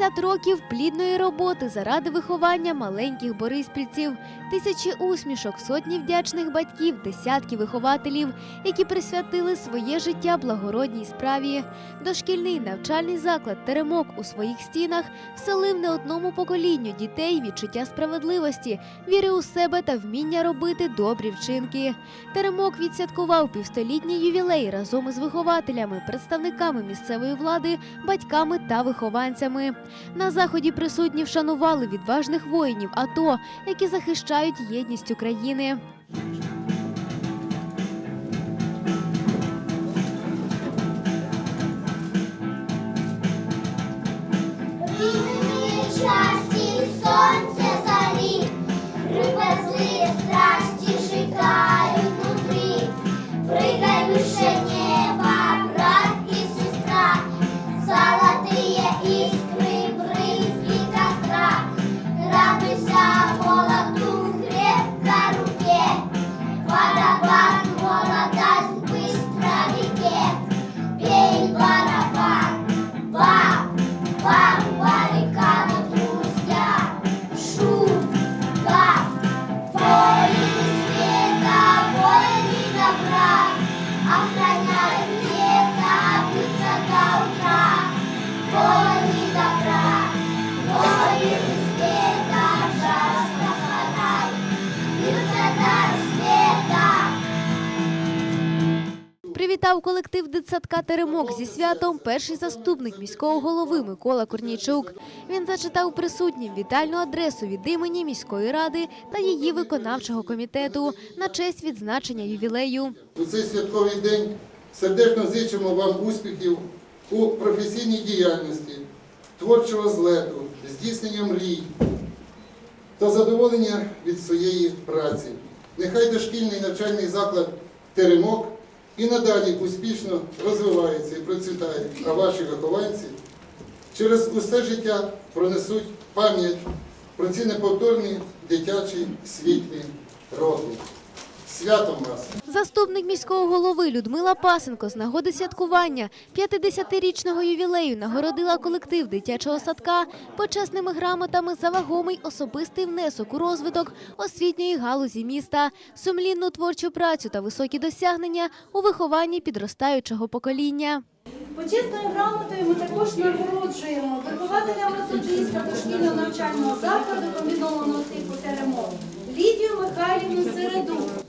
50 років плідної роботи заради виховання маленьких бориспільців, тисячі усмішок, сотні вдячних батьків, десятки вихователів, які присвятили своє життя благородній справі. Дошкільний навчальний заклад Теремок у своїх стінах вселив не одному поколінню дітей відчуття справедливості, віри у себе та вміння робити добрі вчинки. Теремок відсвяткував півстолітній ювілей разом із вихователями, представниками місцевої влади, батьками та вихованцями. На заході присутні вшанували відважних воїнів АТО, які захищають єдність України. Привітав колектив дитсадка Теремок зі святом перший заступник міського голови Микола Корнійчук. Він зачитав присутнім вітальну адресу від імені міської ради та її виконавчого комітету на честь відзначення ювілею. У цей святковий день сердечно зичимо вам успіхів у професійній діяльності, творчого злету, здійснення мрій та задоволення від своєї праці. Нехай дошкільний навчальний заклад Теремок і надалі успішно розвивається і процвітає, а ваші вихованці через усе життя пронесуть пам'ять про ці неповторні дитячі світлі роки. Святом вас! Заступник міського голови Людмила Пасенко з нагоди святкування 50-річного ювілею нагородила колектив дитячого садка почесними грамотами за вагомий особистий внесок у розвиток освітньої галузі міста, сумлінну творчу працю та високі досягнення у вихованні підростаючого покоління. Почесною грамотою ми також нагороджуємо вихователя методиста дошкільного навчального закладу комбінованого типу «Теремок» Лідію Михайлівну Середу.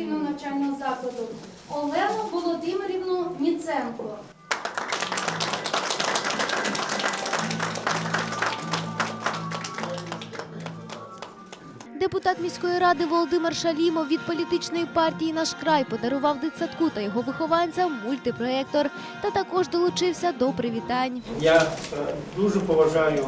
Дошкільного навчального закладу Олену Володимирівну Ніценко. Депутат міської ради Володимир Шалімов від політичної партії Наш край подарував дитсадку та його вихованцям мультипроєктор та також долучився до привітань. Я е, дуже поважаю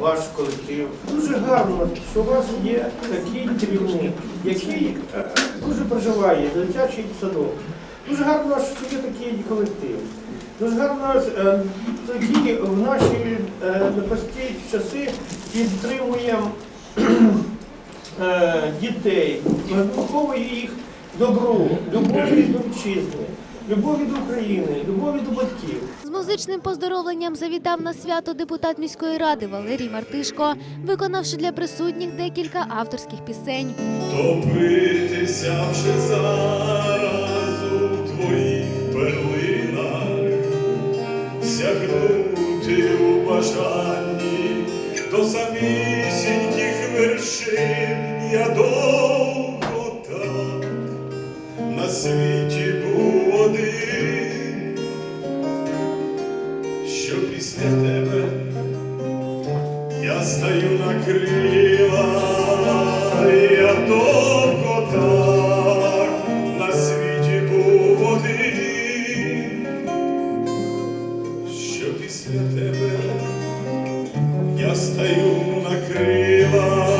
ваш колектив. Дуже гарно, що у вас є такий керівник, який е, дуже проживає дитячий садок. Дуже гарно, що є такий колектив. Дуже гарно, е, який в наші е, непрості часи підтримує е, дітей, виховує їх добру, любові до вітчизни, любові до України, любові до батьків. З музичним поздоровленням завітав на свято депутат міської ради Валерій Мартишко, виконавши для присутніх декілька авторських пісень. Топитися вже зараз у твоїх перлинах, сягнути у бажанні до самісіньких вершин я довго так на світі після тебе я стаю на крила.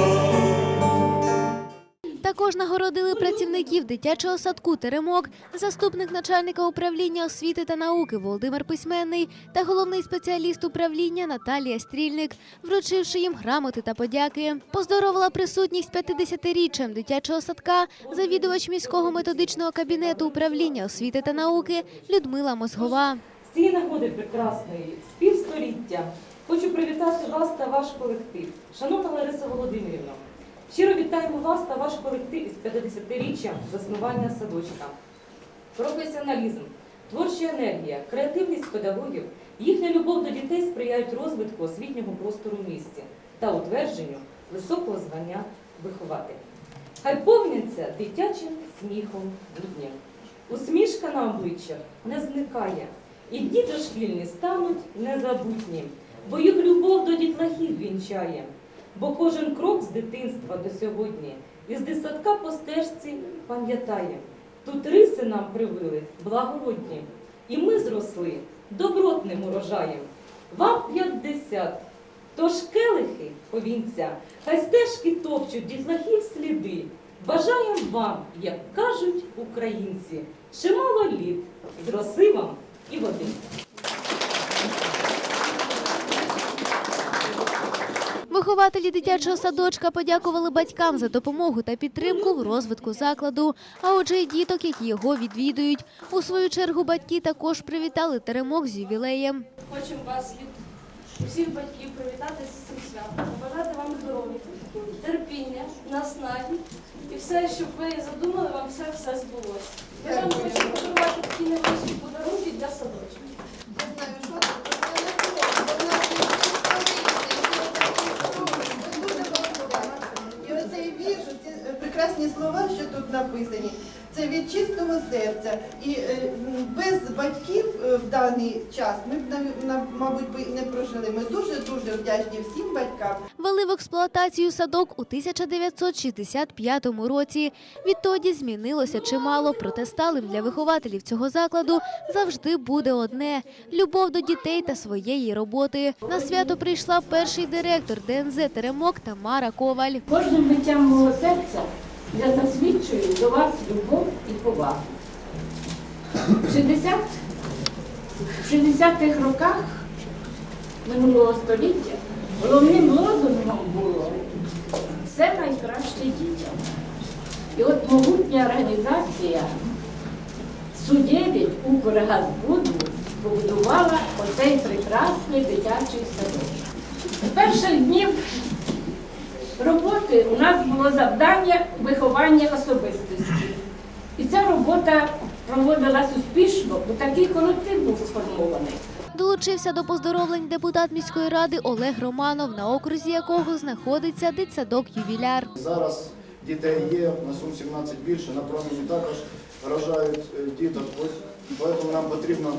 Також нагородили працівників дитячого садку Теремок, заступник начальника управління освіти та науки Володимир Письменний та головний спеціаліст управління Наталія Стрільник, вручивши їм грамоти та подяки. Поздоровила присутність 50-річчям дитячого садка завідувач міського методичного кабінету управління освіти та науки Людмила Мозгова. Цієї нагоди прекрасної співстоліття хочу привітати вас та ваш колектив. Шановна Лариса Володимирівна, щиро вітаємо вас та ваш колектив із 50-річчям заснування садочка. Професіоналізм, творча енергія, креативність педагогів, їхня любов до дітей сприяють розвитку освітнього простору в місті та утвердженню високого звання вихователя. Хай повняться дитячим сміхом будням. Усмішка на обличчях не зникає, і діти шкільні стануть незабутні, бо їх любов до дітлахів вінчає, бо кожен крок з дитинства до сьогодні із десятка по стежці пам'ятає. Тут риси нам привили благородні, і ми зросли добротним урожаєм. Вам п'ятдесят, тож келихи повінця, хай стежки топчуть дітлахів сліди. Бажаєм вам, як кажуть українці, чимало літ з роси вам і води. Вихователі дитячого садочка подякували батькам за допомогу та підтримку в розвитку закладу. А отже, й діток, які його відвідують. У свою чергу батьки також привітали теремок з ювілеєм. Хочемо вас від усіх батьків привітати з цим святом, побажати вам здоров'я, терпіння, наснаги і все, щоб ви задумали, вам все все збулося. Ми вам подарувати такі невеличкі подарунки для садочка. І оцей вірш, ці прекрасні слова, що тут написані, це від чистого серця. І е, без батьків е, в даний час ми б мабуть би і не прожили. Ми дуже дуже вдячні всім батькам. Ввели в експлуатацію садок у 1965 році. Відтоді змінилося чимало, проте сталим для вихователів цього закладу завжди буде одне – любов до дітей та своєї роботи. На свято прийшла перший директор ДНЗ «Теремок» Тамара Коваль. Кожним биттям мого серця я засвідчую до вас любов і повагу. В 60 60-х роках минулого століття головним лозунгом було все найкраще дітям. І от могутня організація судєві Укргазбуду побудувала оцей прекрасний дитячий садочок. З перших днів роботи у нас було завдання виховання особистості. І ця робота проводилась успішно, бо такий колектив був сформований. Долучився до поздоровлень депутат міської ради Олег Романов, на окрузі якого знаходиться дитсадок «Ювіляр». Зараз дітей є, на Сум 17 більше, на промені також рожають е, діток. Тому нам потрібно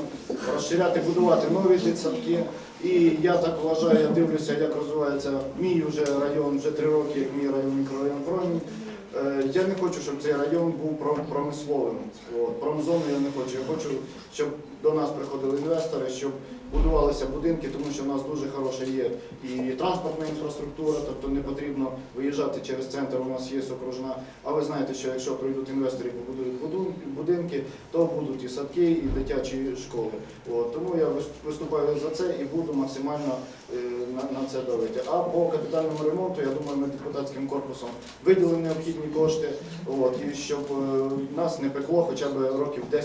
розширяти, будувати нові дитсадки. І я так вважаю, я дивлюся, як розвивається мій вже район, вже три роки, як мій район, мікрорайон Промінь. Е, Я не хочу, щоб цей район був про- промисловим. Промзону я не хочу. Я хочу, щоб до нас приходили інвестори, щоб будувалися будинки, тому що в нас дуже хороша є і транспортна інфраструктура, тобто не потрібно виїжджати через центр, у нас є окружна. А ви знаєте, що якщо прийдуть інвестори побудують будинки, то будуть і садки, і дитячі школи. От, тому я виступаю за це і буду максимально е, на, на це давити. А по капітальному ремонту, я думаю, ми депутатським корпусом виділимо необхідні кошти, от, і щоб е, нас не пекло хоча б років 10-15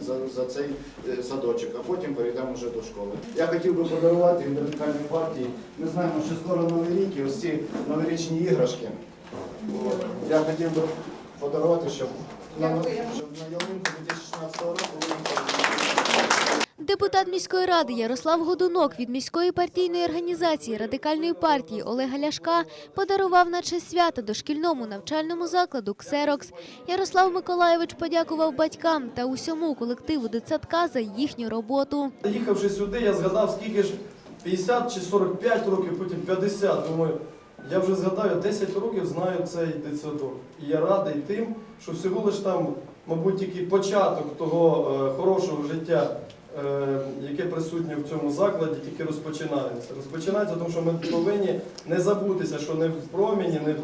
за, за цей е, садочок, а потім перейдемо вже до школи. Я хотів би подарувати від партії. Ми знаємо, що скоро новий рік і ось ці новорічні іграшки. От. Я хотів би подарувати, щоб на, щоб на ялинку 2016 року. Депутат міської ради Ярослав Годунок від міської партійної організації радикальної партії Олега Ляшка подарував на честь свята дошкільному навчальному закладу «Ксерокс». Ярослав Миколайович подякував батькам та усьому колективу дитсадка за їхню роботу. Їхавши сюди, я згадав, скільки ж 50 чи 45 років, потім 50. Думаю, я вже згадаю, 10 років знаю цей дитсадок. І я радий тим, що всього лиш там, мабуть, тільки початок того е, хорошого життя, яке присутнє в цьому закладі, тільки розпочинається. Розпочинається, тому що ми повинні не забутися, що не в проміні, не в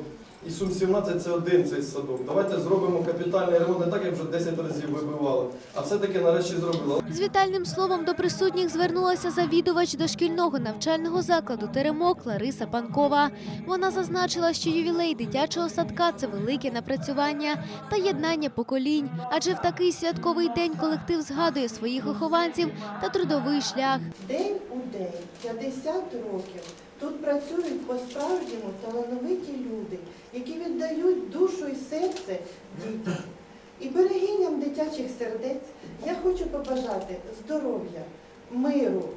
і Сум 17 це один цей садок. Давайте зробимо капітальний ремонт не так, як вже 10 разів вибивали, а все-таки нарешті зробили. З вітальним словом до присутніх звернулася завідувач дошкільного навчального закладу Теремок Лариса Панкова. Вона зазначила, що ювілей дитячого садка це велике напрацювання та єднання поколінь. Адже в такий святковий день колектив згадує своїх вихованців та трудовий шлях. День у день, 50 років. Тут працюють по-справжньому талановиті люди, які віддають душу і серце дітям. І берегиням дитячих сердець я хочу побажати здоров'я, миру,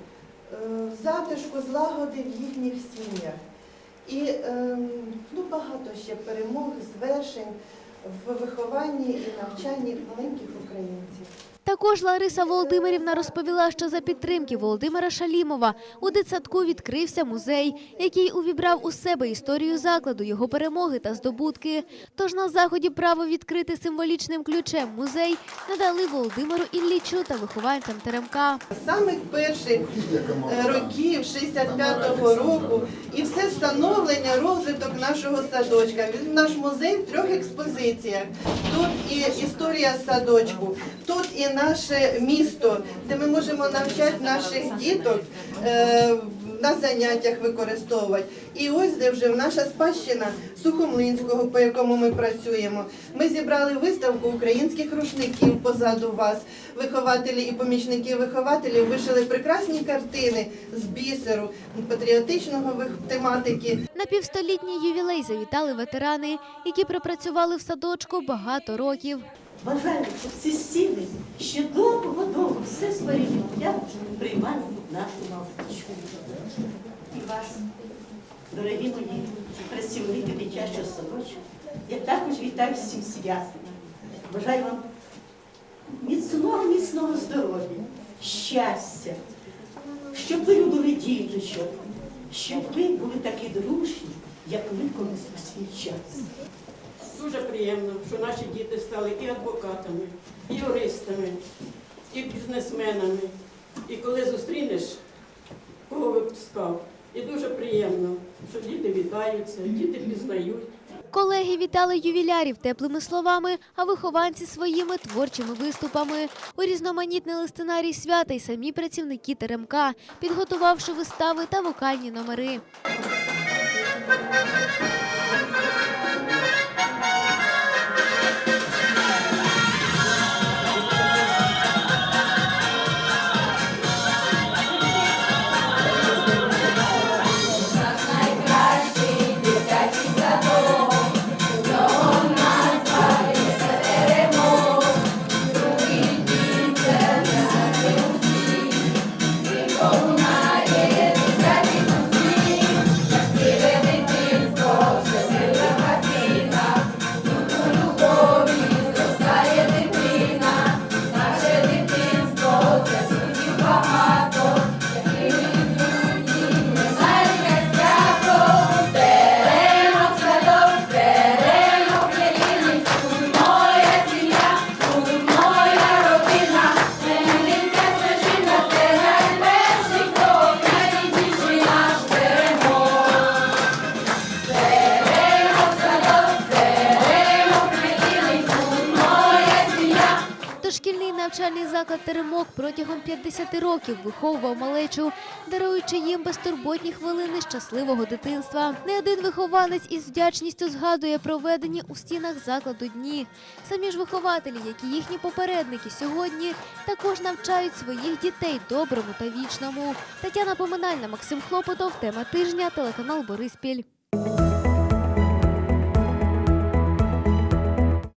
е, затишку, злагоди в їхніх сім'ях. І ем, ну, багато ще перемог, звершень в вихованні і навчанні маленьких українців. Також Лариса Володимирівна розповіла, що за підтримки Володимира Шалімова у дитсадку відкрився музей, який увібрав у себе історію закладу, його перемоги та здобутки. Тож на заході право відкрити символічним ключем музей надали Володимиру Іллічу та вихованцям Теремка. З самих перших років 65-го року і все становлення, розвиток нашого садочка. Наш музей в трьох експозиціях. Тут і історія садочку, тут і наше місто, де ми можемо навчати наших діток. е, На заняттях використовувати. І ось де вже наша спадщина Сухомлинського, по якому ми працюємо. Ми зібрали виставку українських рушників позаду вас. Вихователі і помічники вихователів вишили прекрасні картини з бісеру, патріотичного тематики. На півстолітній ювілей завітали ветерани, які пропрацювали в садочку багато років. Бажаю, щоб ці стіни ще довго-довго все своє життя приймали нашу маличку. І вас, дорогі мої працівники дитячого садочку, я також вітаю всім святом. Бажаю вам міцного, міцного здоров'я, щастя, щоб ви любили діточок, щоб ви були такі дружні, як ми колись у свій час. Дуже приємно, що наші діти стали і адвокатами, і юристами, і бізнесменами. І коли зустрінеш, кого випускав, і дуже приємно, що діти вітаються, діти пізнають. Колеги вітали ювілярів теплими словами, а вихованці своїми творчими виступами. Урізноманітнили сценарій свята й самі працівники Теремка, підготувавши вистави та вокальні номери. Навчальний заклад Теремок протягом 50 років виховував малечу, даруючи їм безтурботні хвилини щасливого дитинства. Не один вихованець із вдячністю згадує проведені у стінах закладу дні. Самі ж вихователі, як і їхні попередники сьогодні, також навчають своїх дітей доброму та вічному. Тетяна Поминальна, Максим Хлопотов, тема тижня, телеканал Бориспіль.